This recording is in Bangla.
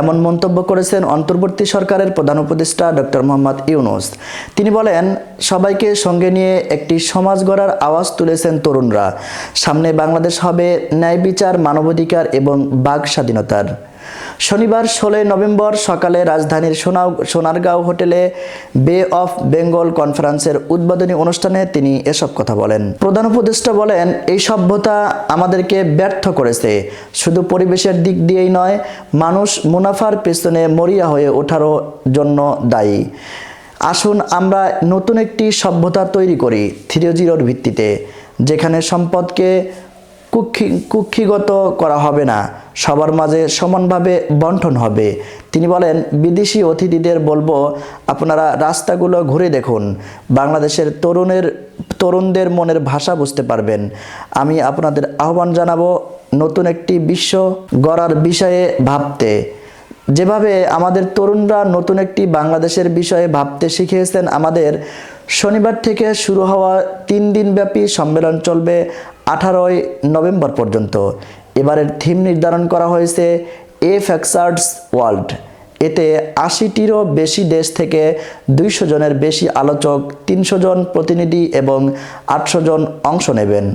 এমন মন্তব্য করেছেন অন্তর্বর্তী সরকারের প্রধান উপদেষ্টা ডক্টর মোহাম্মদ ইউনুস। তিনি বলেন, সবাইকে সঙ্গে নিয়ে একটি সমাজ গড়ার আওয়াজ তুলেছেন তরুণরা। সামনে বাংলাদেশ হবে ন্যায় বিচার, মানবাধিকার এবং বাক স্বাধীনতার। শনিবার ষোলোই নভেম্বর সকালে রাজধানীর সোনাও, সোনারগাঁও হোটেলে বে অফ বেঙ্গল কনফারেন্সের উদ্বোধনী অনুষ্ঠানে তিনি এসব কথা বলেন। প্রধান উপদেষ্টা বলেন, এই সভ্যতা আমাদেরকে ব্যর্থ করেছে। শুধু পরিবেশের দিক দিয়েই নয়, মানুষ মুনাফার পেছনে মরিয়া হয়ে ওঠারও জন্য দায়ী। আসুন আমরা নতুন একটি সভ্যতা তৈরি করি থ্রি জিরোর ভিত্তিতে, যেখানে সম্পদকে কুক্ষি, কুক্ষিগত করা হবে না। সবার মাঝে সমানভাবে বন্টন হবে। তিনি বলেন, বিদেশি অতিথিদের বলব, আপনারা রাস্তাগুলো ঘুরে দেখুন। বাংলাদেশের তরুণের, তরুণদের মনের ভাষা বুঝতে পারবেন। আমি আপনাদের আহ্বান জানাব, নতুন একটি বিশ্ব গড়ার বিষয়ে ভাবতে। যেভাবে আমাদের তরুণরা নতুন একটি বাংলাদেশের বিষয়ে ভাবতে শিখিয়েছেন, আমাদের শনিবার থেকে শুরু হওয়া তিন দিনব্যাপী সম্মেলন চলবে আঠারোই নভেম্বর পর্যন্ত। এবারের থিম নির্ধারণ করা হয়েছে এ ফ্যাক্সার্ডস ওয়ার্ল্ড। এতে আশিটিরও বেশি দেশ থেকে দুইশো জনের বেশি আলোচক, তিনশো জন প্রতিনিধি এবং আটশো জন অংশ নেবেন।